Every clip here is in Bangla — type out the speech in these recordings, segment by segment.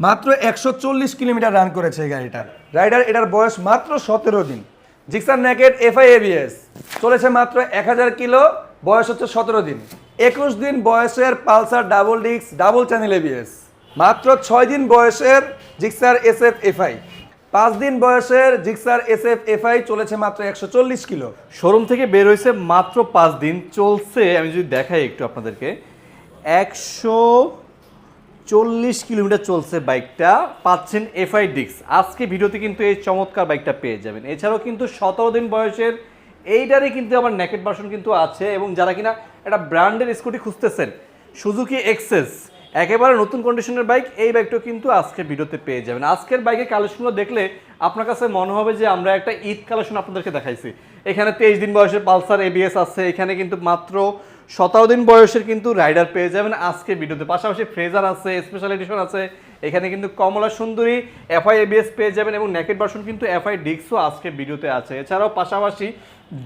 মাত্র একশো চল্লিশ কিলোমিটার রান করেছে এই গাড়িটার রাইডার এটার বয়স মাত্র সতেরো দিন। জিক্সার ন্যাকেট এফআই এবিএস চলেছে মাত্র এক হাজার কিলো, বয়স হচ্ছে সতেরো দিন। একুশ দিন বয়সের পালসার ডাবল ডিক্স ডাবল চ্যানেল এবিএস মাত্র ছয় দিন বয়সের জিক্সার এস এফ এফআই পাঁচ দিন বয়সের জিক্সার এস এফ এফআই চলেছে মাত্র একশো চল্লিশ কিলো। শোরুম থেকে বের হয়েছে মাত্র পাঁচ দিন। চলছে, আমি যদি দেখাই একটু আপনাদেরকে। একশো চল্লিশ কিলোমিটার চলছে বাইকটা, পাচ্ছেন এফআই ডিক্স আজকে ভিডিওতে কিন্তু এই চমৎকার বাইকটা পেয়ে যাবেন। এছাড়াও কিন্তু সতেরো দিন বয়সের এইটারই কিন্তু আমার নেকেট ভার্সন কিন্তু আছে এবং যারা কিনা একটা ব্র্যান্ডের স্কুটি খুঁজতেছেন সুজুকি এক্সেস একেবারে নতুন কন্ডিশনের বাইক, এই বাইকটাও কিন্তু আজকে ভিডিওতে পেয়ে যাবেন। আজকের বাইকের কালেকশনগুলো দেখলে আপনার কাছে মনে হবে যে আমরা একটা ঈদ কালেকশন আপনাদেরকে দেখাইছি। এখানে তেইশ দিন বয়সের পালসার এবিএস আছে, এখানে কিন্তু মাত্র সতেরো দিন বয়সের কিন্তু রাইডার পেয়ে যাবেন আজকে ভিডিওতে। পাশাপাশি ফ্রেজার আছে স্পেশাল এডিশন আছে, এখানে কিন্তু কমলা সুন্দরী এফআই এবিএস পেয়ে যাবেন এবং নেকেট ভার্সন কিন্তু এফআই ডিক্সও আজকে ভিডিওতে আছে। এছাড়াও পাশাপাশি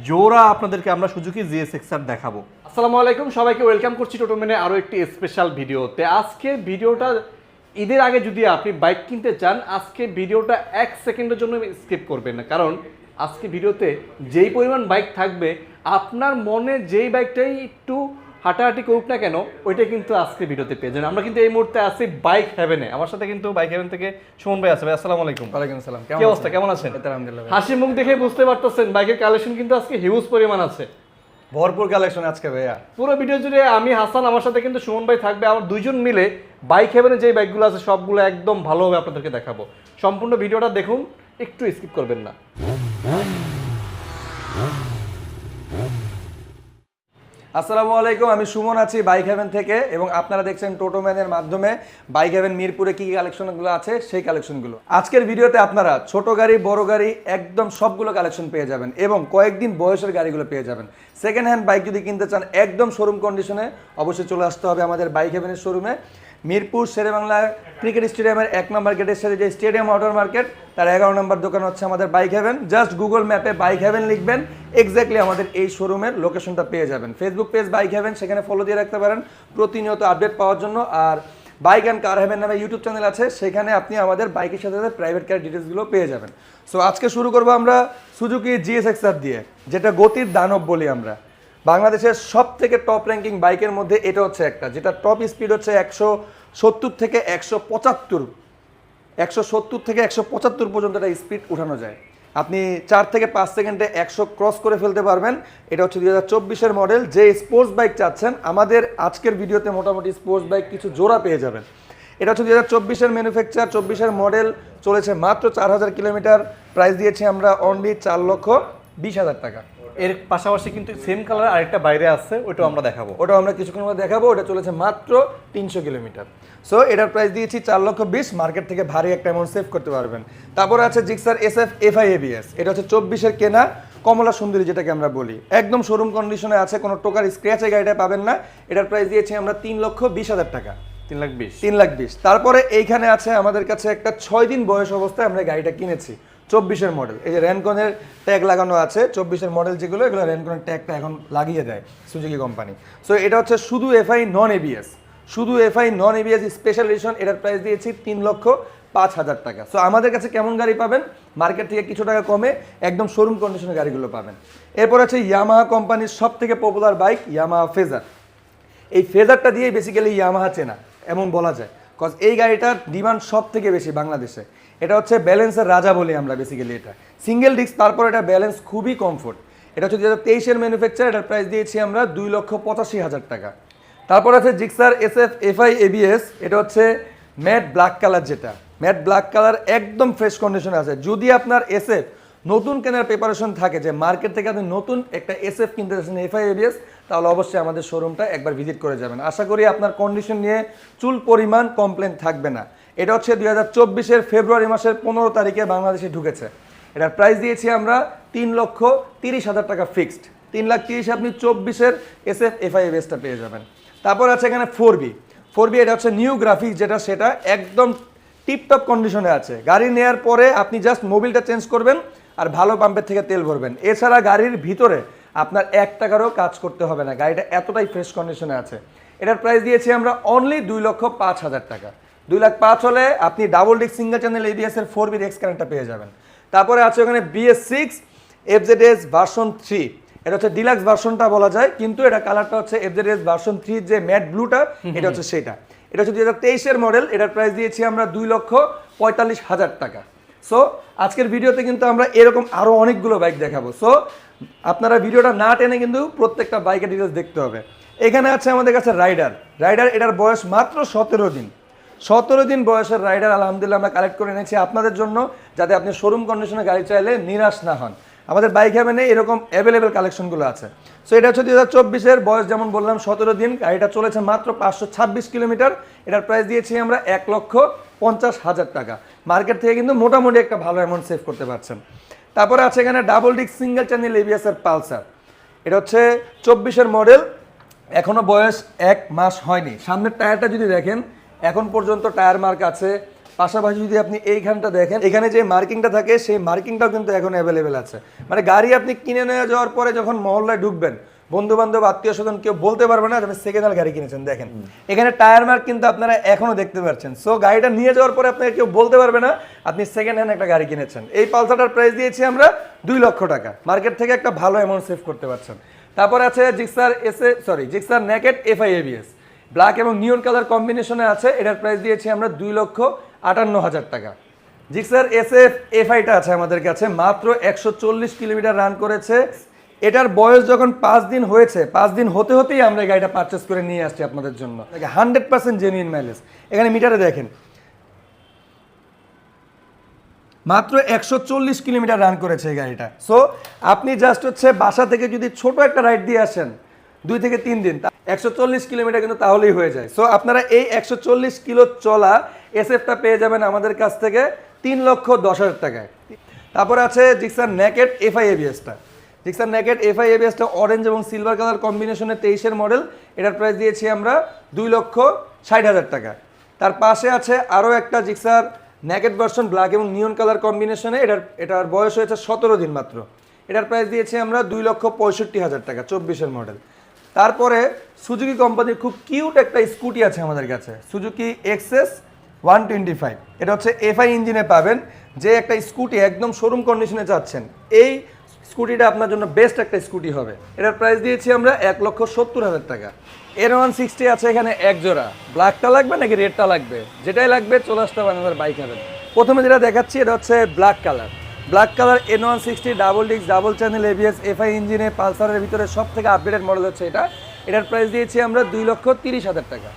জোড়া আপনাদেরকে আমরা সুজুকি জিএস এক্সার দেখাবো। আসসালামু আলাইকুম, সবাইকে ওয়েলকাম করছি টোটোমেনে আরও একটি স্পেশাল ভিডিওতে। আজকে ভিডিওটা ঈদের আগে যদি আপনি বাইক কিনতে চান আজকে ভিডিওটা এক সেকেন্ডের জন্য স্কিপ করবেন না। কারণ আজকে ভিডিওতে যেই পরিমাণ বাইক থাকবে আপনার মনে যেই বাইকটাই একটু হাঁটাহাঁটি করুক না কেন ওইটা কিন্তু আজকে ভিডিওতে পেয়ে যাবেন। আমরা কিন্তু এই মুহূর্তে আছি বাইক হেভেনে আমার সাথে কিন্তু বাইক হেভেন থেকে সুমন ভাই আছে। ভাই আসসালামু আলাইকুম। ওয়ালাইকুম আসসালাম। কি অবস্থা? কেমন আছেন? আলহামদুলিল্লাহ হাসি মুখ দেখে বুঝতে পারতেছেন বাইকের কালেকশন কিন্তু আজকে হিউজ পরিমাণ আছে। ভরপুর কালেকশন আজকে ভাইয়া। পুরো ভিডিও জুড়ে আমি হাসান আমার সাথে কিন্তু সুমন ভাই থাকবে। আমার দুইজন মিলে বাইক হেভেনে যে বাইকগুলো আছে সবগুলো একদম ভালোভাবে আপনাদেরকে দেখাবো। সম্পূর্ণ ভিডিওটা দেখুন একটু স্কিপ করবেন না। আসসালামু আলাইকুম, আমি সুমন আছি বাইক হ্যাভেন থেকে এবং আপনারা দেখছেন টোটোম্যানের মাধ্যমে বাইক হ্যাভেন মিরপুরে কী কী কালেকশনগুলো আছে, সেই কালেকশনগুলো আজকের ভিডিওতে আপনারা ছোট গাড়ি, বড় গাড়ি, একদম সবগুলো কালেকশন পেয়ে যাবেন এবং কয়েকদিন বয়সের গাড়িগুলো পেয়ে যাবেন। সেকেন্ড হ্যান্ড বাইক যদি কিনতে চান একদম শোরুম কন্ডিশনে অবশ্যই চলে আসতে হবে আমাদের বাইক হ্যাভেনের শোরুমে মিরপুর শেরেবাংলা ক্রিকেট স্টেডিয়ামের এক নম্বর গেটের সাথে যে স্টেডিয়াম আউটার মার্কেট তার এগারো নম্বর দোকান হচ্ছে আমাদের বাইক হেভেন জাস্ট গুগল ম্যাপে বাইক হেভেন লিখবেন এক্স্যাক্টলি আমাদের এই শোরুমের লোকেশনটা পেয়ে যাবেন। ফেসবুক পেজ বাইক হেভেন সেখানে ফলো দিয়ে রাখতে পারেন, প্রতিনিয়ত আপডেট পাওয়ার জন্য। আর বাইক অ্যান্ড কার হেভেন নামে ইউটিউব চ্যানেল আছে, সেখানে আপনি আমাদের বাইকের সাথে সাথে প্রাইভেট কার ডিটেলসগুলো পেয়ে যাবেন। সো আজকে শুরু করব আমরা সুজুকি জিএসএক্সআর দিয়ে, যেটা গতির দানব বলি আমরা। বাংলাদেশের সব থেকে টপ র্যাঙ্কিং বাইকের মধ্যে এটা হচ্ছে একটা, যেটা টপ স্পিড হচ্ছে একশো সত্তর থেকে একশো পঁচাত্তর। একশো সত্তর থেকে একশো পঁচাত্তর পর্যন্ত একটা স্পিড উঠানো যায়। আপনি চার থেকে পাঁচ সেকেন্ডে একশো ক্রস করে ফেলতে পারবেন। এটা হচ্ছে দু হাজার মডেল যে স্পোর্টস বাইক চাচ্ছেন, আমাদের আজকের ভিডিওতে মোটামুটি স্পোর্টস বাইক কিছু জোড়া পেয়ে যাবেন। এটা হচ্ছে দু হাজার চব্বিশের ম্যানুফ্যাকচার চব্বিশের মডেল চলেছে মাত্র চার হাজার কিলোমিটার। প্রাইস দিয়েছি আমরা অনলি চার লক্ষ বিশ হাজার টাকা। এর পাশাপাশি কিন্তু সেম কালার আরেকটা বাইরে আছে ওইটাও আমরা দেখাবো। ওটা আমরা কিছুক্ষণ মধ্যে দেখাবো ওটা চলেছে মাত্র তিনশো কিলোমিটার। সো এটার প্রাইস দিয়েছি চার লক্ষ বিশ মার্কেট থেকে ভারী একটা অ্যামাউন্ট সেভ করতে পারবেন। তারপরে আছে Gixxer S F F I ABS এটা হচ্ছে চব্বিশের কেনা কমলা সুন্দরী যেটাকে আমরা বলি। একদম শোরুম কন্ডিশনে আছে কোনো টোকার স্ক্র্যাচে গাড়িটা পাবেন না। এটার প্রাইস দিয়েছি আমরা তিন লক্ষ বিশ হাজার টাকা। তিন লাখ বিশ। তিন লাখ বিশ। তারপরে এইখানে আছে আমাদের কাছে একটা ছয় দিন বয়স অবস্থায় আমরা গাড়িটা কিনেছি। চব্বিশের মডেল এই যে র্যানকনের ট্যাগ লাগানো আছে, চব্বিশের মডেল যেগুলো, এগুলো র্যানকনের ট্যাগটা এখন লাগিয়ে দেয় সুজুকি কোম্পানি সো এটা হচ্ছে শুধু এফআই নন এবিএস শুধু FI non ABS special edition এটার প্রাইস দিয়েছি তিন লক্ষ পাঁচ হাজার টাকা। সো আমাদের কাছে কেমন গাড়ি পাবেন? মার্কেট থেকে কিছু টাকা কমে একদম শোরুম কন্ডিশনের গাড়িগুলো পাবেন। এরপর আছে ইয়ামাহা কোম্পানির সব থেকে পপুলার বাইক ইয়ামাহা ফেজার এই ফেজারটা দিয়েই বেসিক্যালি ইয়ামাহা চেনা, এমন বলা যায়। কজ এই গাড়িটার ডিমান্ড সব থেকে বেশি বাংলাদেশে। এটা হচ্ছে ব্যালেন্সের রাজা বলি আমরা বেসিক্যালি এটা। সিঙ্গেল ডিস্ক তারপর এটা ব্যালেন্স খুবই কমফোর্ট এটা হচ্ছে দু হাজার তেইশের ম্যানুফ্যাকচার এটার প্রাইস দিয়েছি আমরা দুই লক্ষ পঁচাশি হাজার টাকা। তারপর আছে Gixxer S F FI ABS এটা হচ্ছে ম্যাট ব্ল্যাক কালার যেটা। ম্যাট ব্ল্যাক কালার একদম ফ্রেশ কন্ডিশনে আছে। যদি আপনার এস এফ নতুন কেনার প্রিপারেশন থাকে যে মার্কেট থেকে আপনি নতুন একটা এস এফ কিনতে চাচ্ছেন এফআই এবিএস তাহলে অবশ্যই আমাদের শোরুমটা একবার ভিজিট করে যাবেন। আশা করি আপনার কন্ডিশন নিয়ে চুল পরিমাণ কমপ্লেন থাকবে না। এটা হচ্ছে দুই হাজার চব্বিশের ফেব্রুয়ারি মাসের পনেরো তারিখে বাংলাদেশে ঢুকেছে। এটার প্রাইস দিয়েছি আমরা তিন লক্ষ তিরিশ হাজার টাকা ফিক্সড তিন লাখ তিরিশ আপনি চব্বিশের এস এফ এফআই এবিএসটা পেয়ে যাবেন। তারপর আছে এখানে ফোর বি ফোর বি এটা হচ্ছে নিউ গ্রাফিক্স যেটা সেটা একদম টিপটপ কন্ডিশনে আছে। গাড়ি নেওয়ার পরে আপনি জাস্ট মোবিলটা চেঞ্জ করবেন আর ভালো পাম্পের থেকে তেল ভরবেন। এছাড়া গাড়ির ভিতরে আপনার এক টাকারও কাজ করতে হবে না। গাড়িটা এতটাই ফ্রেশ কন্ডিশনে আছে। এটার প্রাইস দিয়েছি আমরা অনলি দুই লক্ষ পাঁচ হাজার টাকা। দুই লাখ পাঁচ হলে আপনি double disc single channel ABS এর ফোর বির এক্স কারেন্টটা পেয়ে যাবেন। তারপরে আছে ওখানে BS six FZS version three এটা হচ্ছে ডিলাক্স ভার্সনটা বলা যায়, কিন্তু এটা কালারটা হচ্ছে এফজেডএস ভার্সন থ্রি যে ম্যাট ব্লুটা এটা হচ্ছে সেটা। এটা হচ্ছে দুই হাজার তেইশের মডেল এটার প্রাইস দিয়েছি আমরা দুই লক্ষ পঁয়তাল্লিশ হাজার টাকা। সো আজকের ভিডিওতে কিন্তু আমরা এরকম আরও অনেকগুলো বাইক দেখাবো। সো আপনারা ভিডিওটা না টেনে কিন্তু প্রত্যেকটা বাইকের ডিটেলস দেখতে হবে। এখানে আছে আমাদের কাছে রাইডার রাইডার এটার বয়স মাত্র সতেরো দিন। সতেরো দিন বয়সের রাইডার আলহামদুলিল্লাহ আমরা কালেক্ট করে এনেছি আপনাদের জন্য, যাতে আপনি শোরুম কন্ডিশনে গাড়ি চাইলে নিরাশ না হন। আমাদের বাইক হ্যাভেনে এরকম অ্যাভেলেবেল কালেকশনগুলো আছে। সো এটা হচ্ছে দুই হাজার চব্বিশের বয়স, যেমন বললাম, সতেরো দিন, গাড়িটা চলেছে মাত্র পাঁচশো ছাব্বিশ কিলোমিটার। এটার প্রাইস দিয়েছি আমরা এক লক্ষ পঞ্চাশ হাজার টাকা। মার্কেট থেকে কিন্তু মোটামুটি একটা ভালো অ্যামাউন্ট সেভ করতে পারছেন। তারপরে আছে এখানে double disc single channel ABS এর পালসার। এটা হচ্ছে চব্বিশের মডেল এখনও বয়স এক মাস হয়নি। সামনের টায়ারটা যদি দেখেন এখন পর্যন্ত টায়ার মার্ক আছে। পাশাপাশি যদি আপনি এইখানটা দেখেন এখানে যে মার্কিংটা থাকে সেই মার্কিংটাও কিন্তু এখন অ্যাভেলেবেল আছে। মানে গাড়ি আপনি কিনে নিয়ে যাওয়ার পরে যখন মহল্লায় ঢুকবেন বন্ধু বান্ধব আত্মীয় স্বজন কেউ বলতে পারবে না আপনি সেকেন্ড হ্যান্ড গাড়ি কিনেছেন দেখেন। এখানে টায়ার মার্ক কিন্তু আপনারা এখনও দেখতে পাচ্ছেন। সো গাড়িটা নিয়ে যাওয়ার পরে আপনাকে কেউ বলতে পারবে না আপনি সেকেন্ড হ্যান্ড একটা গাড়ি কিনেছেন। এই পালসারটার প্রাইস দিয়েছি আমরা দুই লক্ষ টাকা। মার্কেট থেকে একটা ভালো অ্যামাউন্ট সেভ করতে পারছেন। তারপর আছে জিক্সার এসে sorry Gixxer naked FI ABS black এবং নিয়ন কালার কম্বিনেশনে আছে, এটার প্রাইস দিয়েছি আমরা দুই লক্ষ আটান্ন হাজার টাকা। জিক্সার এস এফ এফআইটা আছে আমাদের কাছে, মাত্র একশো চল্লিশ কিলোমিটার রান করেছে। এটার বয়স যখন পাঁচ দিন হয়েছে, পাঁচ দিন হতে হতেই আমরা গাড়িটা পারচেস করে নিয়ে আসছি আপনাদের জন্য। হান্ড্রেড পার্সেন্ট জেনুইন মাইলেজ এখানে মিটারে দেখেন। মাত্র একশো চল্লিশ কিলোমিটার রান করেছে এই গাড়িটা। সো আপনি জাস্ট হচ্ছে বাসা থেকে যদি ছোট একটা রাইড দিয়ে আসেন দুই থেকে তিন দিন একশো চল্লিশ কিলোমিটার কিন্তু তাহলেই হয়ে যায়। সো আপনারা এই একশো চল্লিশ কিলো চলা এসএফটা পেয়ে যাবেন আমাদের কাছ থেকে তিন লক্ষ দশ হাজার টাকায়। তারপরে আছে জিক্সার নেকেট এফআই এবিএসটা জিক্সার নেকেট এফআই এবিএসটা অরেঞ্জ এবং সিলভার কালার কম্বিনেশনে তেইশের মডেল এটার প্রাইস দিয়েছি আমরা দুই লক্ষ ষাট হাজার টাকা। তার পাশে আছে আরও একটা জিক্সার নেকেট ভার্সন ব্ল্যাক এবং নিয়ন কালার কম্বিনেশনে এটার এটার বয়স হয়েছে সতেরো দিন মাত্র। এটার প্রাইস দিয়েছি আমরা দুই লক্ষ পঁয়ষট্টি হাজার টাকা, চব্বিশের মডেল তারপরে সুজুকি কোম্পানির খুব কিউট একটা স্কুটি আছে আমাদের কাছে। Suzuki Access one twenty five. এটা হচ্ছে এফআই ইঞ্জিনে পাবেন। যে একটা স্কুটি একদম শোরুম কন্ডিশনে চাচ্ছেন, এই স্কুটিটা আপনার জন্য বেস্ট একটা স্কুটি হবে। এটার প্রাইস দিয়েছি আমরা এক লক্ষ সত্তর হাজার টাকা। এর ওয়ান সিক্সটি আছে এখানে এক জোড়া। ব্ল্যাকটা লাগবে নাকি রেডটা লাগবে? যেটাই লাগবে, চলে আসতে পারেন আমাদের বাইক হাবেন প্রথমে যেটা দেখাচ্ছি, এটা হচ্ছে black colour black colour N one sixty double ডিক্স ডাবল চ্যানেল এবিএস এফআই ইঞ্জিনে পালসারের ভিতরে সব থেকে আপডেটেড মডেল হচ্ছে এটা। এটার প্রাইস দিয়েছি আমরা দুই লক্ষ তিরিশ হাজার টাকা।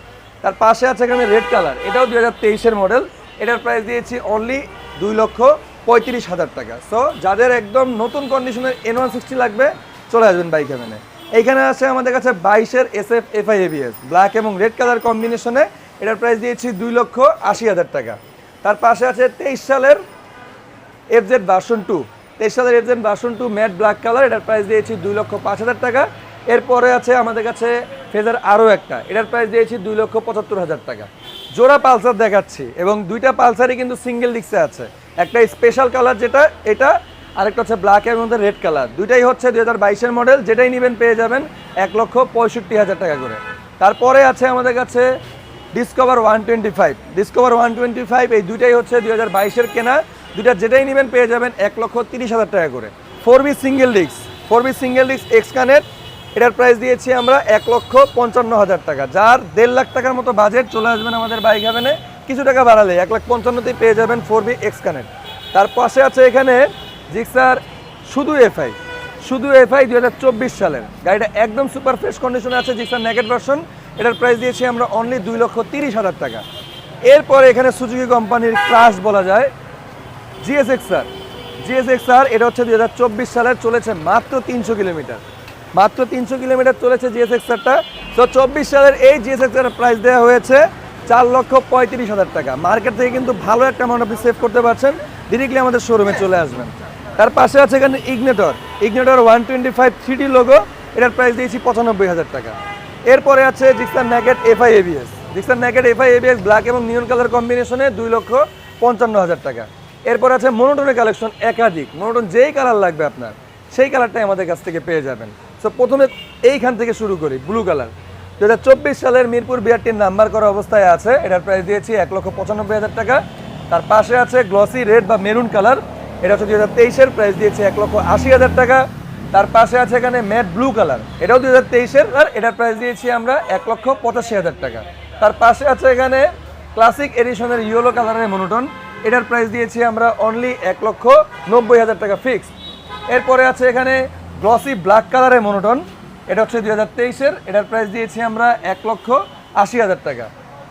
তার পাশে আছে এখানে রেড কালার এটাও দুই হাজার তেইশের মডেল এটার প্রাইস দিয়েছি অনলি দুই লক্ষ পঁয়ত্রিশ হাজার টাকা। সো যাদের একদম নতুন কন্ডিশনের এন ওয়ান সিক্সটি লাগবে, চলে আসবেন বাইক হেভেনে এইখানে আছে আমাদের কাছে বাইশের S F FI ABS black এবং রেড কালার কম্বিনেশনে এটার প্রাইস দিয়েছি দুই লক্ষ আশি হাজার টাকা। তার পাশে আছে তেইশ সালের এফজেড ভার্সন টু তেইশ সালের FZ version two matte black colour এটার প্রাইস দিয়েছি দুই লক্ষ পাঁচ হাজার টাকা। এরপরে আছে আমাদের কাছে ফেজার আরও একটা, এটার প্রাইস দিয়েছি দুই লক্ষ পঁচাত্তর হাজার টাকা। জোড়া পালসার দেখাচ্ছি, এবং দুইটা পালসারই কিন্তু সিঙ্গেল ডিক্সে আছে। একটা স্পেশাল কালার যেটা, এটা, আরেকটা হচ্ছে ব্ল্যাক এর মধ্যে রেড কালার দুইটাই হচ্ছে দুই হাজার বাইশের মডেল যেটাই নেবেন পেয়ে যাবেন এক লক্ষ পঁয়ষট্টি হাজার টাকা করে। তারপরে আছে আমাদের কাছে Discover one twenty five Discover one twenty five এই দুইটাই হচ্ছে দুই হাজার বাইশের কেনা। দুইটা যেটাই নেবেন পেয়ে যাবেন এক লক্ষ তিরিশ হাজার টাকা করে। Four V single disc four V single disc X connect এটার প্রাইস দিয়েছি আমরা এক লক্ষ পঞ্চান্ন হাজার টাকা। যার দেড় লাখ টাকার মতো বাজেট চলে আসবেন আমাদের বাইক হ্যাভেনে কিছু টাকা বাড়ালে এক লাখ পঞ্চান্নতেই পেয়ে যাবেন ফোর বি এক্স কানেক্ট তার পাশে আছে এখানে জিক্সার শুধু এফআই শুধু এফআই দুই হাজার চব্বিশ সালের। গাড়িটা একদম সুপার ফ্রেশ কন্ডিশনে আছে জিক্সার নেগেট ভার্সন এটার প্রাইস দিয়েছি আমরা অনলি দুই লক্ষ তিরিশ হাজার টাকা। এরপরে এখানে সুজুকি কোম্পানির ক্রাশ বলা যায়। জিএসএক্সআর জিএসএক্সআর এটা হচ্ছে দুই হাজার চব্বিশ সালের চলেছে মাত্র তিনশো কিলোমিটার। মাত্র তিনশো কিলোমিটার চলেছে জিএসএক্সআরটা তো চব্বিশ সালের এই জিএসএক্সআর প্রাইস দেওয়া হয়েছে চার লক্ষ পঁয়ত্রিশ হাজার টাকা। মার্কেট থেকে কিন্তু ভালো একটা অ্যামাউন্ট আপনি সেভ করতে পারছেন। ডিরেক্টলি আমাদের শোরুমে চলে আসবেন। তার পাশে আছে এখানে Ignitor Ignitor one twenty five three logo এটার প্রাইস দিয়েছি পঁচানব্বই হাজার টাকা। এরপরে আছে Gixxer naked FI ABS Gixxer naked FI ABS black এবং নিউন কালার কম্বিনেশনে দুই লক্ষ পঞ্চান্ন হাজার টাকা। এরপর আছে মনোটনের কালেকশন একাধিক। মনোটন যেই কালার লাগবে আপনার, সেই কালারটাই আমাদের কাছ থেকে পেয়ে যাবেন। সো প্রথমে এইখান থেকে শুরু করি ব্লু কালার দু হাজার চব্বিশ সালের মিরপুর বিআরটির নাম্বার করা অবস্থায় আছে, এটার প্রাইস দিয়েছি এক লক্ষ পঁচানব্বই হাজার টাকা। তার পাশে আছে গ্লসি রেড বা মেরুন কালার এটা হচ্ছে দুই হাজার তেইশের প্রাইস দিয়েছি এক লক্ষ আশি হাজার টাকা। তার পাশে আছে এখানে ম্যাট ব্লু কালার এটাও দু হাজার তেইশের, আর এটার প্রাইস দিয়েছি আমরা এক লক্ষ পঁচাশি হাজার টাকা। তার পাশে আছে এখানে ক্লাসিক এডিশনের ইয়েলো কালারের মনোটন এটার প্রাইস দিয়েছি আমরা অনলি এক লক্ষ নব্বই হাজার টাকা ফিক্স এরপরে আছে এখানে গ্লসি ব্ল্যাক কালারের মনোটন এটা হচ্ছে দুই হাজার তেইশের। এটার প্রাইস দিয়েছি আমরা এক লক্ষ আশি হাজার টাকা।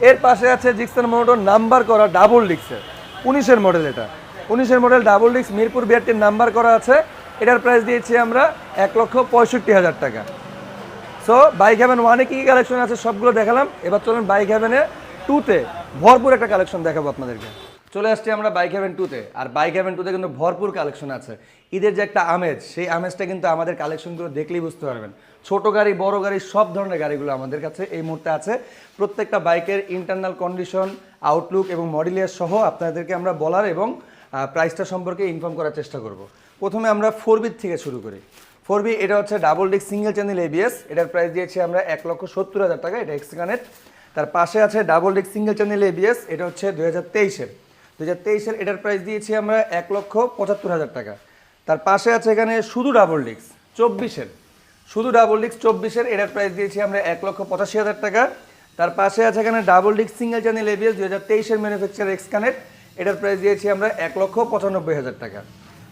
এর পাশে আছে জিক্সার মনোটন নাম্বার করা ডাবল ডিক্সের উনিশের মডেল এটা। উনিশের মডেল ডাবল ডিক্স মিরপুর বিআরটির নাম্বার করা আছে। এটার প্রাইস দিয়েছি আমরা এক লক্ষ পঁয়ষট্টি হাজার টাকা। সো বাইক হ্যাভেন ওয়ানে কী কী কালেকশন আছে সবগুলো দেখালাম। এবার চলুন বাইক হ্যাভেনে টুতে ভরপুর একটা কালেকশন দেখাবো আপনাদেরকে। চলে আসছি আমরা বাইক হ্যাভেন টুতে আর বাইক হ্যাভেন টুতে কিন্তু ভরপুর কালেকশন আছে। ঈদের যে একটা আমেজ, সেই আমেজটা কিন্তু আমাদের কালেকশনগুলো দেখলেই বুঝতে পারবেন। ছোট গাড়ি, বড় গাড়ি, সব ধরনের গাড়িগুলো আমাদের কাছে এই মুহূর্তে আছে। প্রত্যেকটা বাইকের ইন্টারনাল কন্ডিশন আউটলুক এবং মডেলিয়ার সহ আপনাদেরকে আমরা বলার এবং প্রাইসটা সম্পর্কে ইনফর্ম করার চেষ্টা করব। প্রথমে আমরা ফোর বিট থেকে শুরু করি। ফোর বি এটা হচ্ছে double disc single channel ABS এটার প্রাইস দিয়েছি আমরা এক লক্ষ সত্তর হাজার টাকা, এটা এক্সকানেট তার পাশে আছে double disc single channel ABS এটা হচ্ছে দু হাজার তেইশের। দু হাজার তেইশের এটার প্রাইস দিয়েছি আমরা এক লক্ষ পঁচাত্তর হাজার টাকা। তার পাশে আছে এখানে শুধু ডাবল ডিক্স চব্বিশের। শুধু ডাবল ডিক্স চব্বিশের এটার প্রাইস দিয়েছি আমরা এক লক্ষ পঁচাশি হাজার টাকা। তার পাশে আছে এখানে ডাবল ডিক্স সিঙ্গেল চ্যানেল এবিএস দু হাজার তেইশের ম্যানুফ্যাকচার এক্সকানেট এটার প্রাইস দিয়েছি আমরা এক লক্ষ পঁচানব্বই হাজার টাকা।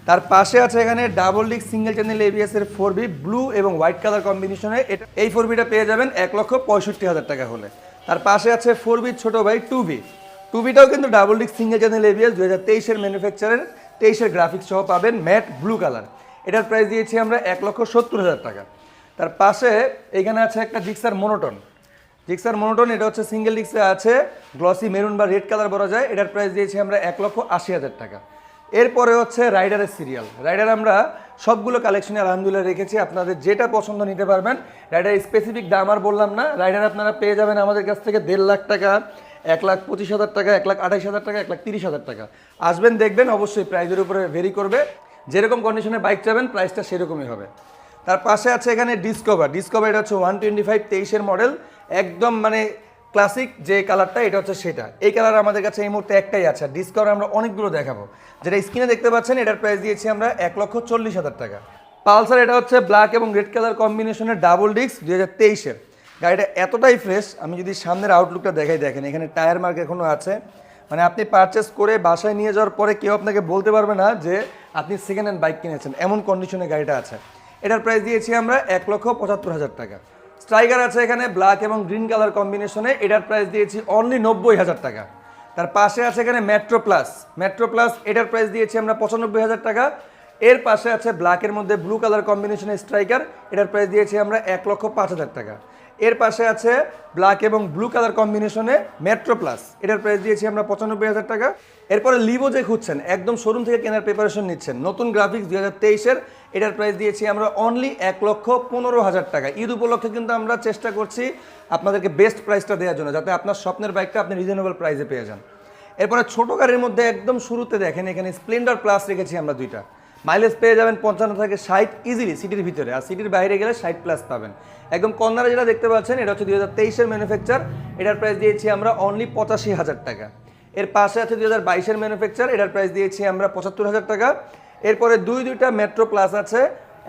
তার পাশে আছে এখানে ডাবল ডিক সিঙ্গেল চ্যানেল এর ফোর বি ব্লু এবং হোয়াইট কালার কম্বিনেশনে এটা এই ফোর বিটা পেয়ে যাবেন এক লক্ষ পঁয়ষট্টি হাজার টাকা হলে। তার পাশে আছে ফোর বি ছোটো ভাই টু বি টু বিটাও কিন্তু double disc single channel ABS দু হাজার তেইশের ম্যানুফ্যাকচারের তেইশের গ্রাফিক্স সহ পাবেন ম্যাট ব্লু কালার এটার প্রাইস দিয়েছি আমরা এক লক্ষ সত্তর হাজার টাকা। তার পাশে এখানে আছে একটা জিক্সার মনোটন জিক্সার মোনোটন এটা হচ্ছে সিঙ্গেল ডিক্সে আছে গ্লসি মেরুন বা রেড কালার বলা যায়। এটার প্রাইস দিয়েছি আমরা এক লক্ষ আশি হাজার টাকা। এরপরে হচ্ছে রাইডারের সিরিয়াল রাইডার আমরা সবগুলো কালেকশনে আলহামদুলিল্লাহ রেখেছি। আপনাদের যেটা পছন্দ নিতে পারবেন। রাইডার স্পেসিফিক দাম আর বললাম না। রাইডার আপনারা পেয়ে যাবেন আমাদের কাছ থেকে দেড় লাখ টাকা। এক লাখ পঁচিশ হাজার টাকা, এক লাখ আঠাইশ হাজার টাকা, এক লাখ তিরিশ হাজার টাকা। আসবেন, দেখবেন, অবশ্যই প্রাইজের উপরে ভেরি করবে। যেরকম কন্ডিশনে বাইক চাবেন প্রাইসটা সেরকমই হবে। তার পাশে আছে এখানে ডিসকভার ডিসকভার এটা হচ্ছে ওয়ান টোয়েন্টি ফাইভ তেইশের মডেল একদম মানে ক্লাসিক যে কালারটা এটা হচ্ছে সেটা। এই কালার আমাদের কাছে এই মুহূর্তে একটাই আছে। ডিসকভার আমরা অনেকগুলো দেখাবো। যেটা স্ক্রিনে দেখতে পাচ্ছেন, এটার প্রাইস দিয়েছি আমরা এক লক্ষ চল্লিশ হাজার টাকা। পালসার এটা হচ্ছে ব্ল্যাক এবং রেড কালার কম্বিনেশনের ডাবল ডিস্ক দু হাজার তেইশের। গাড়িটা এতটাই ফ্রেশ আমি যদি সামনের আউটলুকটা দেখাই, দেখেন, এখানে টায়ার মার্ক এখনও আছে। মানে আপনি পারচেস করে বাসায় নিয়ে যাওয়ার পরে কেউ আপনাকে বলতে পারবে না যে আপনি সেকেন্ড হ্যান্ড বাইক কিনেছেন, এমন কন্ডিশনে গাড়িটা আছে। এটার প্রাইস দিয়েছি আমরা এক লক্ষ পঁচাত্তর হাজার টাকা। স্ট্রাইকার আছে এখানে ব্ল্যাক এবং গ্রিন কালার কম্বিনেশনে এটার প্রাইস দিয়েছি অনলি নব্বই হাজার টাকা। তার পাশে আছে এখানে মেট্রো প্লাস মেট্রো প্লাস এটার প্রাইস দিয়েছি আমরা পঁচানব্বই হাজার টাকা। এর পাশে আছে ব্ল্যাকের মধ্যে ব্লু কালার কম্বিনেশনের স্ট্রাইকার এটার প্রাইস দিয়েছি আমরা এক লক্ষ পাঁচ হাজার টাকা। এর পাশে আছে ব্ল্যাক এবং ব্লু কালার কম্বিনেশনে মেট্রো প্লাস এটার প্রাইস দিয়েছি আমরা পঁচানব্বই হাজার টাকা। এরপরে লিভো যে খুঁজছেন, একদম শোরুম থেকে কেনার প্রিপারেশন নিচ্ছেন। নতুন গ্রাফিক্স দুই হাজার তেইশের, এটার প্রাইস দিয়েছি আমরা অনলি এক লক্ষ পনেরো হাজার টাকা। ঈদ উপলক্ষে কিন্তু আমরা চেষ্টা করছি আপনাদেরকে বেস্ট প্রাইসটা দেওয়ার জন্য, যাতে আপনার স্বপ্নের বাইকটা আপনি রিজনেবল প্রাইসে পেয়ে যান। এরপরে ছোটো গাড়ির মধ্যে একদম শুরুতে দেখেন, এখানে স্প্লেন্ডার প্লাস রেখেছি আমরা দুইটা। মাইলেজ পেয়ে যাবেন পঞ্চান্ন থেকে ষাট ইজিলি সিটির ভিতরে। আর সিটির বাইরে গেলে ষাট প্লাস পাবেন। একদম কর্নারে যেটা দেখতে পাচ্ছেন, এটা হচ্ছে দুই হাজার তেইশের ম্যানুফ্যাকচার এটার প্রাইস দিয়েছি আমরা অনলি পঁচাশি হাজার টাকা। এর পাশে আছে দুই হাজার বাইশের ম্যানুফ্যাকচার এটার প্রাইস দিয়েছি আমরা পঁচাত্তর হাজার টাকা। এরপরে দুই, দুইটা মেট্রো প্লাস আছে,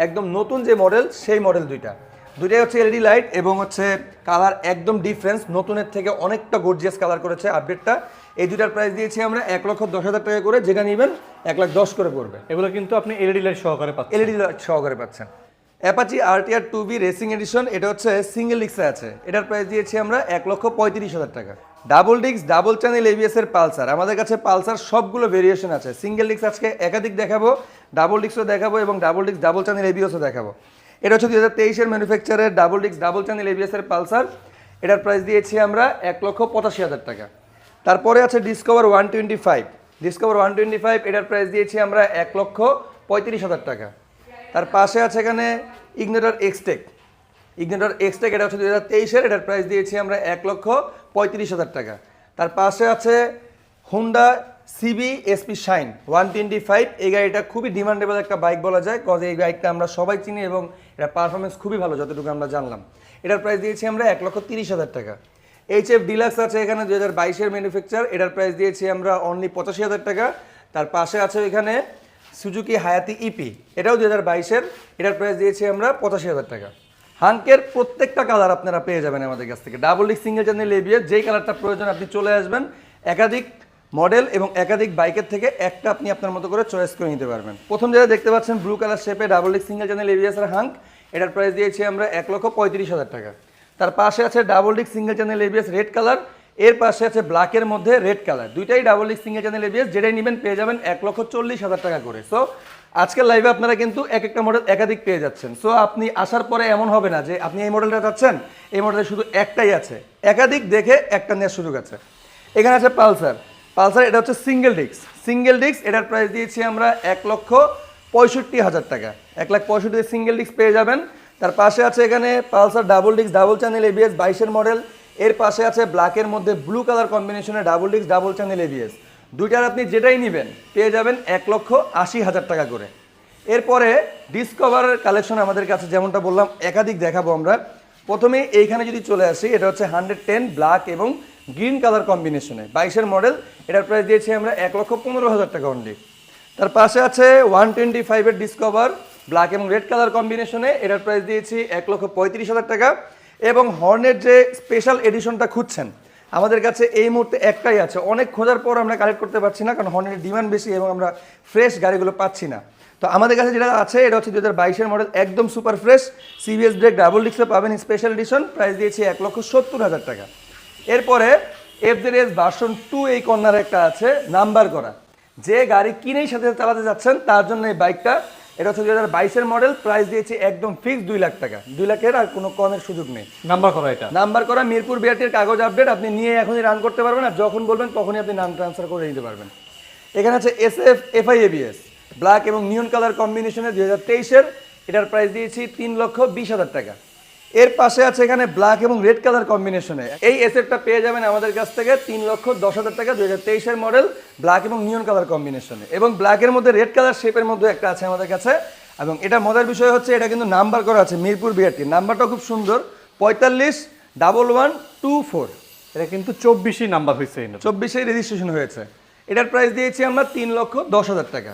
একদম নতুন যে মডেল সেই মডেল দুইটা। দুইটাই হচ্ছে এলইডি লাইট এবং হচ্ছে কালার একদম ডিফারেন্স নতুনের থেকে অনেকটা গর্জিয়াস কালার করেছে আপডেটটা এই দুইটার প্রাইস দিয়েছি আমরা এক লক্ষ দশ হাজার টাকা করে যেটা নেবেন এক লাখ দশ করে পড়বে। এগুলো কিন্তু আপনি এলইডি লাইট সহকারে পাচ্ছেন। এলইডি লাইট সহকারে পাচ্ছেন। Apache RTR two V racing edition এটা হচ্ছে সিঙ্গেল ডিক্সে আছে। এটার প্রাইস দিয়েছি আমরা এক লক্ষ পঁয়ত্রিশ হাজার টাকা। ডাবল ডিক্স ডাবল চ্যানেল এবিএস এর পালসার। আমাদের কাছে পালসার সবগুলো ভেরিয়েশন আছে। সিঙ্গেল ডিক্স আজকে একাধিক দেখাবো ডাবল ডিক্সও দেখাবো এবং ডাবল ডিক্স ডাবল চ্যানেল এবিএসও দেখাবো। এটা হচ্ছে দুই হাজার তেইশের ম্যানুফ্যাকচারের ডাবল ডিক্স ডাবল চ্যানেল এবিএস এর পালসার। এটার প্রাইস দিয়েছি আমরা এক লক্ষ পঁচাশি হাজার টাকা। তারপরে আছে Discover one twenty five Discover one twenty five এটার প্রাইস দিয়েছি আমরা এক লক্ষ পঁয়ত্রিশ হাজার টাকা। তার পাশে আছে এখানে ইগনেটর এক্সটেক ইগনেটর এক্সটেক এটা হচ্ছে দু হাজার তেইশের, এটার প্রাইস দিয়েছি আমরা এক লক্ষ পঁয়ত্রিশ হাজার টাকা। তার পাশে আছে Honda CB SP Shine one twenty five এই গাড়িটা খুবই ডিমান্ডেবল একটা বাইক বলা যায় কজ এই বাইকটা আমরা সবাই চিনি এবং এটা পারফরমেন্স খুবই ভালো, যতটুকু আমরা জানলাম। এটার প্রাইস দিয়েছি আমরা এক লক্ষ তিরিশ হাজার টাকা। এইচ এফ ডিলাক্স আছে এখানে দু হাজার বাইশের ম্যানুফ্যাকচার এটার প্রাইস দিয়েছি আমরা অনলি পঁচাশি হাজার টাকা। তার পাশে আছে এখানে সুজুকি হায়াতি ইপি এটাও দু হাজার বাইশের, এটার প্রাইস দিয়েছি আমরা পঁচাশি হাজার টাকা। হাঙ্কের প্রত্যেকটা কালার আপনারা পেয়ে যাবেন আমাদের কাছ থেকে। Double disc single channel ABS যেই কালারটা প্রয়োজন আপনি চলে আসবেন, একাধিক মডেল এবং একাধিক বাইকের থেকে একটা আপনি আপনার মতো করে চয়েস করে নিতে পারবেন। প্রথম যেটা দেখতে পাচ্ছেন ব্লু কালার শেপে double disc single channel ABS এর হাঙ্ক এটার প্রাইস দিয়েছি আমরা এক লক্ষ পঁয়ত্রিশ হাজার টাকা। তার পাশে আছে double disc single channel ABS red কালারের পাশে আছে ব্ল্যাকের মধ্যে রেড কালার দুইটাই double disc single channel ABS যেটাই নেবেন পেয়ে যাবেন এক লক্ষ চল্লিশ হাজার টাকা করে। সো আজকের লাইভে আপনারা কিন্তু এক একটা মডেল একাধিক পেয়ে যাচ্ছেন। সো আপনি আসার পরে এমন হবে না যে আপনি এই মডেলটা চাচ্ছেন, এই মডেলে শুধু একটাই আছে। একাধিক দেখে একটা নেওয়ার সুযোগ আছে। এখানে আছে পালসার। পালসার, এটা হচ্ছে সিঙ্গেল ডিস্ক সিঙ্গেল ডিস্ক এটার প্রাইস দিয়েছি আমরা এক লক্ষ পঁয়ষট্টি হাজার টাকা। এক লাখ পঁয়ষট্টি সিঙ্গেল ডিস্ক পেয়ে যাবেন। তার পাশে আছে এখানে Pulsar double disc, double channel ABS বাইশের মডেল। এর পাশে আছে ব্ল্যাকের মধ্যে ব্লু কালার কম্বিনেশনে double disc, double channel ABS দুইটার আপনি যেটাই নেবেন, পেয়ে যাবেন এক লক্ষ আশি হাজার টাকা করে। এরপরে ডিসকভার কালেকশন আমাদের কাছে, যেমনটা বললাম, একাধিক দেখাবো আমরা। প্রথমে এইখানে যদি চলে আসি, এটা হচ্ছে হান্ড্রেড টেন ব্ল্যাক এবং গ্রিন কালার কম্বিনেশনে। বাইশের মডেল, এটার প্রাইস দিয়েছি আমরা এক লক্ষ পনেরো হাজার টাকা অনলি তার পাশে আছে ওয়ান টোয়েন্টি ফাইভের ডিসকভার ব্ল্যাক এবং রেড কালার কম্বিনেশনে এটার প্রাইস দিয়েছি এক লক্ষ পঁয়ত্রিশ হাজার টাকা। এবং হর্নের যে স্পেশাল এডিশনটা খুঁজছেন, আমাদের কাছে এই মুহূর্তে একটাই আছে। অনেক খোঁজার পর আমরা কালেক্ট করতে পারছি না, কারণ হর্নের ডিমান্ড বেশি এবং আমরা ফ্রেশ গাড়িগুলো পাচ্ছি না। তো আমাদের কাছে যেটা আছে, এটা হচ্ছে দু হাজার বাইশের মডেল একদম super fresh CBS brake double ডিস্কে পাবেন স্পেশাল এডিশন প্রাইস দিয়েছি এক লক্ষ সত্তর হাজার টাকা। এরপরে এফজেড এস ভার্সন টু এই কর্নার একটা আছে নাম্বার করা। যে গাড়ি কিনেই সাথে সাথে চালাতে যাচ্ছেন, তার জন্য এই বাইকটা এটা হচ্ছে দু হাজার বাইশের মডেল প্রাইস দিয়েছি একদম ফিক্সড দুই লাখ টাকা। দুই লাখের আর কোনো কমের সুযোগ নেই। নাম্বার করা এটা? নাম্বার করা মিরপুর বিআরটির কাগজ আপডেট আপনি নিয়ে এখনই রান করতে পারবেন আর যখন বলবেন তখনই আপনি নাম ট্রান্সফার করে নিতে পারবেন। এখানে আছে S F FI ABS black এবং নিয়ন কালার কম্বিনেশনের দু হাজার তেইশের এটার প্রাইস দিয়েছি তিন লক্ষ বিশ হাজার টাকা। এর পাশে আছে এখানে ব্ল্যাক এবং রেড কালার কম্বিনেশনে এই এসএফটা পেয়ে যাবেন আমাদের কাছ থেকে তিন লক্ষ দশ হাজার টাকা দুই হাজার তেইশের মডেল ব্ল্যাক এবং নিয়ন কালার কম্বিনেশনে এবং ব্ল্যাকের মধ্যে রেড কালার শেপের মধ্যে একটা আছে আমাদের কাছে। এবং এটা মজার বিষয় হচ্ছে এটা কিন্তু নাম্বার করা আছে মিরপুর বিআরটি নাম্বারটা খুব সুন্দর পঁয়তাল্লিশ ডাবল ওয়ান টু ফোর এটা কিন্তু চব্বিশই নাম্বার হয়েছে। চব্বিশে রেজিস্ট্রেশন হয়েছে। এটার প্রাইস দিয়েছি আমরা তিন লক্ষ দশ হাজার টাকা।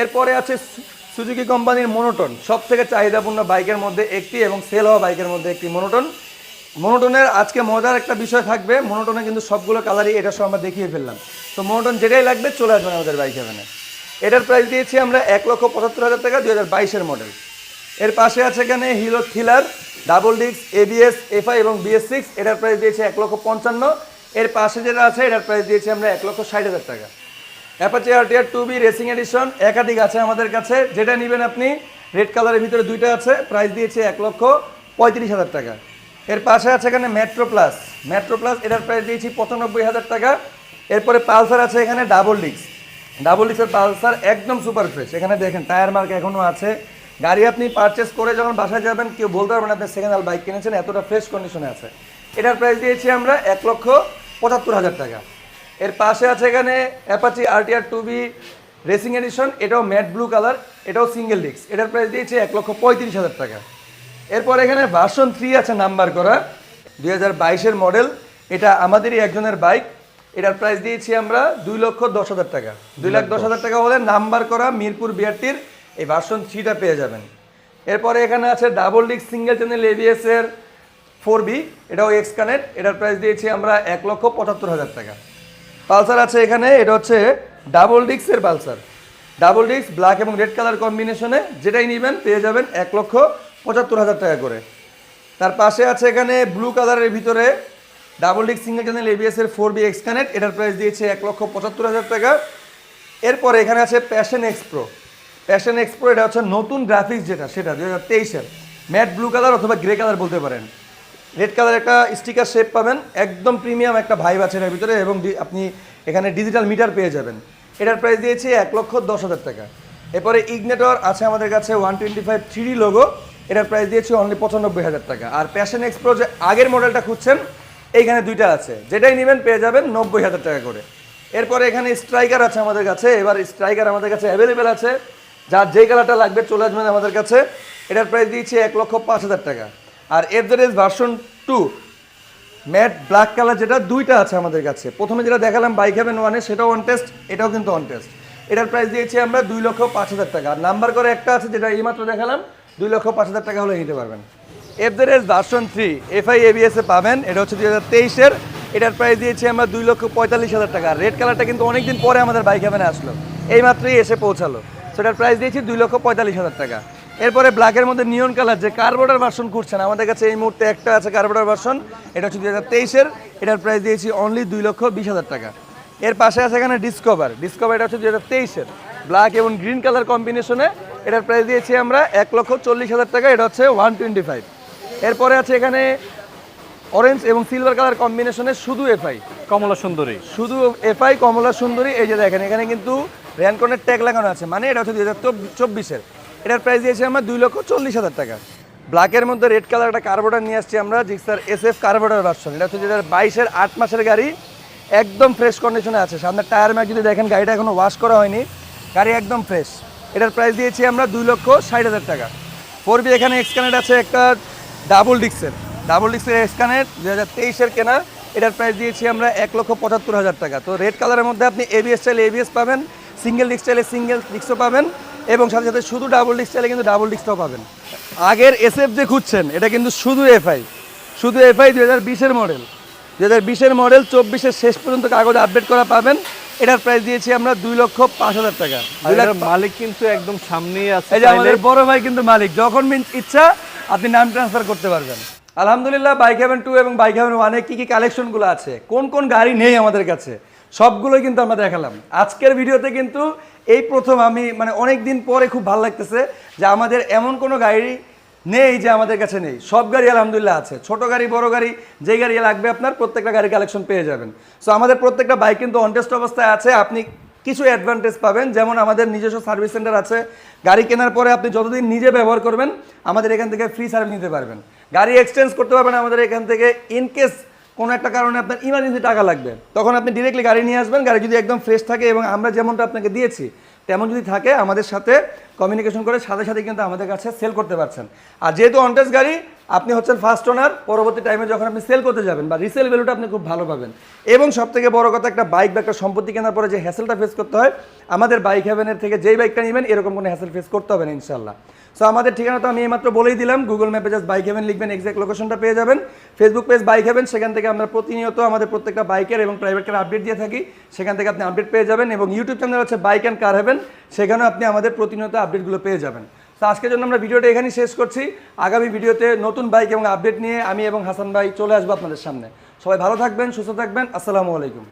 এরপরে আছে সুজুকি কোম্পানির মনোটন সব থেকে চাহিদাপূর্ণ বাইকের মধ্যে একটি এবং সেল হওয়া বাইকের মধ্যে একটি মনোটন মনোটনের আজকে মজার একটা বিষয় থাকবে মনোটনে কিন্তু সবগুলো কালারই এটা সব আমরা দেখিয়ে ফেললাম। তো মনোটন যেটাই লাগবে, চলে আসবেন আমাদের বাইক হেভেনে এটার প্রাইস দিয়েছি আমরা এক লক্ষ পঁচাত্তর হাজার টাকা, দুই হাজার বাইশের মডেল এর পাশে আছে এখানে Hero Thriller double disc ABS FI এবং বিএস সিক্স এটার প্রাইস দিয়েছে এক লক্ষ পঞ্চান্ন। এর পাশে যেটা আছে, এটার প্রাইস দিয়েছি আমরা এক লক্ষ ষাট হাজার টাকা। Apache RTR two V racing edition একাধিক আছে আমাদের কাছে। যেটা নেবেন আপনি রেড কালারের ভিতরে দুইটা আছে প্রাইস দিয়েছে এক লক্ষ পঁয়ত্রিশ হাজার টাকা। এর পাশে আছে এখানে মেট্রো প্লাস মেট্রো প্লাস এটার প্রাইস দিয়েছি পঁচানব্বই হাজার টাকা। এরপরে পালসার আছে এখানে ডাবল ডিস্ক ডাবল ডিস্কের পালসার একদম সুপার ফ্রেশ এখানে দেখেন টায়ার মার্ক এখনও আছে। গাড়ি আপনি পারচেস করে যখন বাসায় যাবেন, কেউ বলতে পারবেন আপনি সেকেন্ড হ্যান্ড বাইক কিনেছেন, এতটা ফ্রেশ কন্ডিশনে আছে। এটার প্রাইস দিয়েছি আমরা এক লক্ষ পঁচাত্তর হাজার টাকা। এর পাশে আছে এখানে Apache RTR two V racing edition এটাও ম্যাট ব্লু কালার এটাও সিঙ্গেল ডিস্ক এটার প্রাইস দিয়েছি এক লক্ষ পঁয়ত্রিশ হাজার টাকা। এরপর এখানে ভার্সন থ্রি আছে নাম্বার করা, দুই হাজার বাইশের মডেল এটা আমাদেরই একজনের বাইক এটার প্রাইস দিয়েছি আমরা দুই লক্ষ দশ হাজার টাকা। দুই লাখ দশ হাজার টাকা হলে নাম্বার করা মিরপুর বিআরটির এই ভার্সন থ্রিটা পেয়ে যাবেন। এরপরে এখানে আছে double disc single channel ABS এর ফোর বি এটাও এক্স কানেক্ট এটার প্রাইস দিয়েছি আমরা এক লক্ষ পঁচাত্তর হাজার টাকা। পালসার আছে এখানে, এটা হচ্ছে ডাবল ডিস্কের পালসার। ডাবল ডিস্ক ব্ল্যাক এবং রেড কালার কম্বিনেশনে যেটাই নেবেন পেয়ে যাবেন এক লক্ষ পঁচাত্তর হাজার টাকা করে। তার পাশে আছে এখানে ব্লু কালারের ভিতরে double disc single channel ABS এর ফোর বি এক্স কানেক্ট এটার প্রাইস দিয়েছে এক লক্ষ পঁচাত্তর হাজার টাকা। এরপরে এখানে আছে প্যাশন এক্সপ্রো প্যাশন এক্সপ্রো এটা হচ্ছে নতুন গ্রাফিক্স যেটা, সেটা দু হাজার তেইশের। ম্যাট ব্লু কালার অথবা গ্রে কালার বলতে পারেন। রেড কালার একটা স্টিকার শেপ পাবেন, একদম প্রিমিয়াম একটা ভাইব আছে এটার ভিতরে এবং আপনি এখানে ডিজিটাল মিটার পেয়ে যাবেন। এটার প্রাইস দিয়েছি এক লক্ষ দশ হাজার টাকা। এরপরে ইগনেটর আছে আমাদের কাছে one twenty five three logo এটার প্রাইস দিয়েছি অনলি পঁচানব্বই হাজার টাকা। আর প্যাশন এক্সপ্রো যে আগের মডেলটা খুঁজছেন, এইখানে দুইটা আছে। যেটাই নেবেন পেয়ে যাবেন নব্বই হাজার টাকা করে। এরপরে এখানে স্ট্রাইকার আছে আমাদের কাছে, এবার স্ট্রাইকার আমাদের কাছে অ্যাভেলেবেল আছে। যার যেই কালারটা লাগবে চলে আসবেন আমাদের কাছে। এটার প্রাইস দিয়েছি এক লক্ষ পাঁচ হাজার টাকা। আর FZ version two matte black colour যেটা দুইটা আছে আমাদের কাছে। প্রথমে যেটা দেখালাম বাইক হ্যাভেন ওয়ানে সেটাও অন টেস্ট এটাও কিন্তু অন টেস্ট এটার প্রাইস দিয়েছি আমরা দুই লক্ষ পাঁচ হাজার টাকা। আর নাম্বার করে একটা আছে যেটা এইমাত্র দেখালাম, দুই লক্ষ পাঁচ হাজার টাকা হলে নিতে পারবেন। FZ S version three FI ABS পাবেন, এটা হচ্ছে দুই হাজার তেইশের। এটার প্রাইস দিয়েছি আমরা দুই লক্ষ পঁয়তাল্লিশ হাজার টাকা। রেড কালারটা কিন্তু অনেকদিন পরে আমাদের বাইক হ্যাভেনে আসলো। এইমাত্রই এসে পৌঁছালো। সেটার প্রাইস দিয়েছি দুই লক্ষ পঁয়তাল্লিশ হাজার টাকা। এরপরে ব্ল্যাকের মধ্যে নিয়ন কালার যে কার্বোর্ডার ভার্সন করছেন আমাদের কাছে এই মুহূর্তে একটা আছে কার্বোর্ডার ভার্সন এটা হচ্ছে দুই হাজার তেইশের এটার প্রাইস দিয়েছি অনলি দুই লক্ষ বিশ হাজার টাকা। এর পাশে আছে এখানে ডিসকভার ডিসকভার এটা হচ্ছে দুই হাজার তেইশের ব্ল্যাক এবং গ্রিন কালার কম্বিনেশনে এটার প্রাইস দিয়েছি আমরা এক লক্ষ চল্লিশ হাজার টাকা এটা হচ্ছে ওয়ান টোয়েন্টি ফাইভ এরপরে আছে এখানে অরেঞ্জ এবং সিলভার কালার কম্বিনেশনে শুধু এফআই কমলা সুন্দরী। শুধু এফআই কমলা সুন্দরী এই যে দেখেন এখানে কিন্তু র্যানকনের ট্যাগ লাগানো আছে মানে এটা হচ্ছে দুই হাজার চব্বিশের এটার প্রাইস দিয়েছি আমরা দুই লক্ষ চল্লিশ হাজার টাকা। ব্ল্যাকের মধ্যে রেড কালার একটা কার্বোটার নিয়ে আসছি আমরা Gixxer S F carburettor version এটা হচ্ছে দুই হাজার বাইশের আট মাসের গাড়ি, একদম ফ্রেশ কন্ডিশনে আছে। সামনে টায়ার ম্যাক যদি দেখেন, গাড়িটা এখনও ওয়াশ করা হয়নি, গাড়ি একদম ফ্রেশ এটার প্রাইস দিয়েছি আমরা দুই লক্ষ ষাট হাজার টাকা। ফোর বি এখানে এক্সকানেট আছে, একটা ডাবল ডিক্সের ডাবল ডিক্সের এক্সকানেট দুই হাজার তেইশের কেনা। এটার প্রাইস দিয়েছি আমরা এক লক্ষ পঁচাত্তর হাজার টাকা। তো রেড কালারের মধ্যে আপনি এবিএস চাইলে এবিএস পাবেন সিঙ্গেল ডিস্ক চাইলে সিঙ্গেল ডিক্সও পাবেন। এবং সাথে সাথে শুধু ডাবল ডিস্ক চাইলে কিন্তু ডাবল ডিস্কটাও পাবেন। আগের এসএফ যে খুঁজছেন এটা কিন্তু শুধু এফআই শুধু এফআই দুই হাজার বিশের মডেল দুই হাজার বিশের মডেল চব্বিশের শেষ পর্যন্ত কাগজ আপডেট করা পাবেন। এটার প্রাইস দিয়েছি আমরা দুই লক্ষ পাঁচ হাজার টাকা। দুই লাখ মালিক কিন্তু একদম সামনেই আছে এই যে আমাদের বড় ভাই কিন্তু মালিক যখন মিন- ইচ্ছা আপনি নাম ট্রান্সফার করতে পারবেন। আলহামদুলিল্লাহ বাইক হেভেন টু এবং বাইক হেভেন ওয়ানে কি কি কালেকশনগুলো আছে? কোন কোন গাড়ি নেই আমাদের কাছে? সবগুলোই কিন্তু আমরা দেখালাম। আজকের ভিডিওতে কিন্তু এই প্রথম আমি মানে অনেক দিন পরে খুব ভালো লাগতেছে যে আমাদের এমন কোনো গাড়ি নেই যে আমাদের কাছে নেই। সব গাড়ি আলহামদুলিল্লাহ আছে। ছোট গাড়ি, বড় গাড়ি, যে গাড়ি লাগবে আপনার প্রত্যেকটা গাড়ি কালেকশন পেয়ে যাবেন। সো আমাদের প্রত্যেকটা বাইক কিন্তু অনটেস্ট অবস্থায় আছে। আপনি কিছু অ্যাডভান্টেজ পাবেন। যেমন আমাদের নিজস্ব সার্ভিস সেন্টার আছে। গাড়ি কেনার পরে আপনি যতদিন নিজে ব্যবহার করবেন, আমাদের এখান থেকে ফ্রি সার্ভিস নিতে পারবেন। গাড়ি এক্সচেঞ্জ করতে পারবেন আমাদের এখান থেকে ইন কেস কোনো একটা কারণে আপনার ইমার্জেন্সি টাকা লাগবে। তখন আপনি ডিরেক্টলি গাড়ি নিয়ে আসবেন, গাড়ি যদি একদম ফ্রেশ থাকে এবং আমরা যেমনটা আপনাকে দিয়েছি, তেমন যদি থাকে, আমাদের সাথে কমিউনিকেশন করে সাথে সাথে কিন্তু আমাদের কাছে সেল করতে পারছেন। আর যেহেতু অনটেস গাড়ি, আপনি হচ্ছেন ফার্স্ট ওনার পরবর্তী টাইমে যখন আপনি সেল করতে যাবেন বা রিসেল ভ্যালুটা আপনি খুব ভালো পাবেন। এবং সব থেকে বড় কথা, একটা বাইক বা একটা সম্পত্তি কেনার পরে যে হ্যাসেলটা ফেস করতে হয়, আমাদের বাইক হ্যাভেনের থেকে যেই বাইকটা নেবেন, এরকম কোনো হ্যাসেল ফেস করতে হবে না ইনশাল্লাহ সো আমাদের ঠিকানা তো আমি এইমাত্র বলেই দিলাম। গুগল ম্যাপে জাস্ট বাইক হেভেন লিখবেন এক্সাক্ট লোকেশনটা পেয়ে যাবেন। ফেসবুক পেজ বাইক হেভেন সেখান থেকে আমরা প্রতিনিয়ত আমাদের প্রত্যেকটা বাইকের এবং প্রাইভেট কার আপডেট দিয়ে থাকি। সেখান থেকে আপনি আপডেট পেয়ে যাবেন এবং ইউটিউব চ্যানেল হচ্ছে বাইক অ্যান্ড কার হেভেন সেখানেও আপনি আমাদের প্রতিনিয়ত আপডেটগুলো পেয়ে যাবেন। তো আজকের জন্য আমরা ভিডিওটা এখানেই শেষ করছি। আগামী ভিডিওতে নতুন বাইক এবং আপডেট নিয়ে আমি এবং হাসান ভাই চলে আসব আপনাদের সামনে। সবাই ভালো থাকবেন, সুস্থ থাকবেন। আসসালামু আলাইকুম।